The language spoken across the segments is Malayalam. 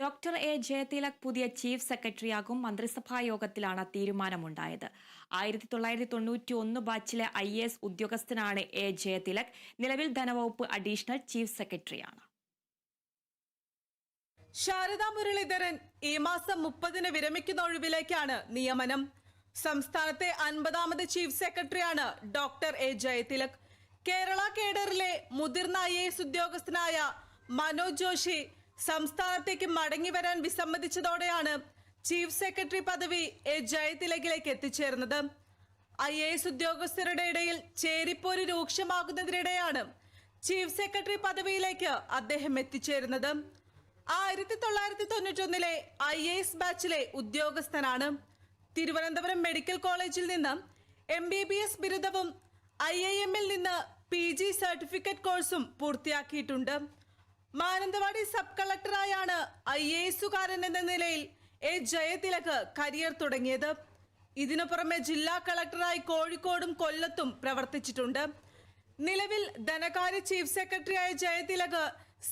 Doctor A. ജയതിലക് പുതിയ ചീഫ് സെക്രട്ടറിയാകും മന്ത്രിസഭാ യോഗത്തിലാണ് തീരുമാനമുണ്ടായത്. ആയിരത്തി തൊള്ളായിരത്തി തൊണ്ണൂറ്റി ഒന്ന് ബാച്ചിലെ ഐ എസ് ഉദ്യോഗസ്ഥനാണ് എ. ജയതിലക്. നിലവിൽ ധനവകുപ്പ് അഡീഷണൽ ചീഫ് സെക്രട്ടറിയാണ്. ശാരദാ മുരളീധരൻ ഈ മാസം മുപ്പതിന് വിരമിക്കുന്ന ഒഴിവിലേക്കാണ് നിയമനം. സംസ്ഥാനത്തെ അൻപതാമത് ചീഫ് സെക്രട്ടറിയാണ് ഡോക്ടർ എ. ജയതിലക്. കേരള കേഡറിലെ മുതിർന്ന ഐ എസ് ഉദ്യോഗസ്ഥനായ മനോജ് ജോഷി സംസ്ഥാനത്തേക്ക് മടങ്ങി വരാൻ വിസമ്മതിച്ചതോടെയാണ് ചീഫ് സെക്രട്ടറി പദവി എ ജയതിലകിലേക്ക് എത്തിച്ചേർന്നത്. ഐ എ എസ് ഉദ്യോഗസ്ഥരുടെ ഇടയിൽ ചേരിപ്പോര് രൂക്ഷമാകുന്നതിനിടെയാണ് ചീഫ് സെക്രട്ടറി പദവിയിലേക്ക് അദ്ദേഹം എത്തിച്ചേരുന്നത്. ആയിരത്തി തൊള്ളായിരത്തി തൊണ്ണൂറ്റൊന്നിലെ ഐ എ എസ് ബാച്ചിലെ ഉദ്യോഗസ്ഥനാണ്. തിരുവനന്തപുരം മെഡിക്കൽ കോളേജിൽ നിന്ന് എം ബി ബി എസ് ബിരുദവും ഐ ഐ എമ്മിൽ നിന്ന് പി ജി സർട്ടിഫിക്കറ്റ് കോഴ്സും പൂർത്തിയാക്കിയിട്ടുണ്ട്. മാനന്തവാടി സബ് കളക്ടറായാണ് ഐ എ എസുകാരൻ എന്ന നിലയിൽ എ ജയതിലക് കരിയർ തുടങ്ങിയത്. ഇതിനു പുറമെ ജില്ലാ കളക്ടറായി കോഴിക്കോടും കൊല്ലത്തും പ്രവർത്തിച്ചിട്ടുണ്ട്. നിലവിൽ ധനകാര്യ ചീഫ് സെക്രട്ടറിയായ ജയതിലക്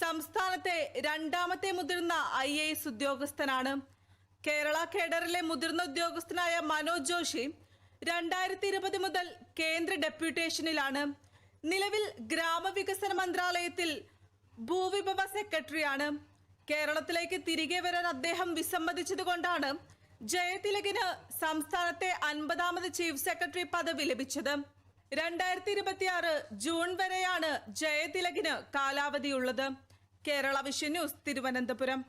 സംസ്ഥാനത്തെ രണ്ടാമത്തെ മുതിർന്ന ഐ എ എസ് ഉദ്യോഗസ്ഥനാണ് കേരള കേഡറിലെ മുതിർന്ന ഉദ്യോഗസ്ഥനായ മനോജ് ജോഷി രണ്ടായിരത്തി ഇരുപത് മുതൽ കേന്ദ്ര ഡെപ്യൂട്ടേഷനിലാണ്. നിലവിൽ ഗ്രാമവികസന മന്ത്രാലയത്തിൽ ഭൂവിഭവ സെക്രട്ടറിയാണ്. കേരളത്തിലേക്ക് തിരികെ വരാൻ അദ്ദേഹം വിസമ്മതിച്ചതുകൊണ്ടാണ് ജയതിലകിന് സംസ്ഥാനത്തെ അൻപതാമത് ചീഫ് സെക്രട്ടറി പദവി ലഭിച്ചത്. രണ്ടായിരത്തി ഇരുപത്തിയാറ് ജൂൺ വരെയാണ് ജയതിലകിന് കാലാവധിയുള്ളത്. Kerala vision news Thiruvananthapuram.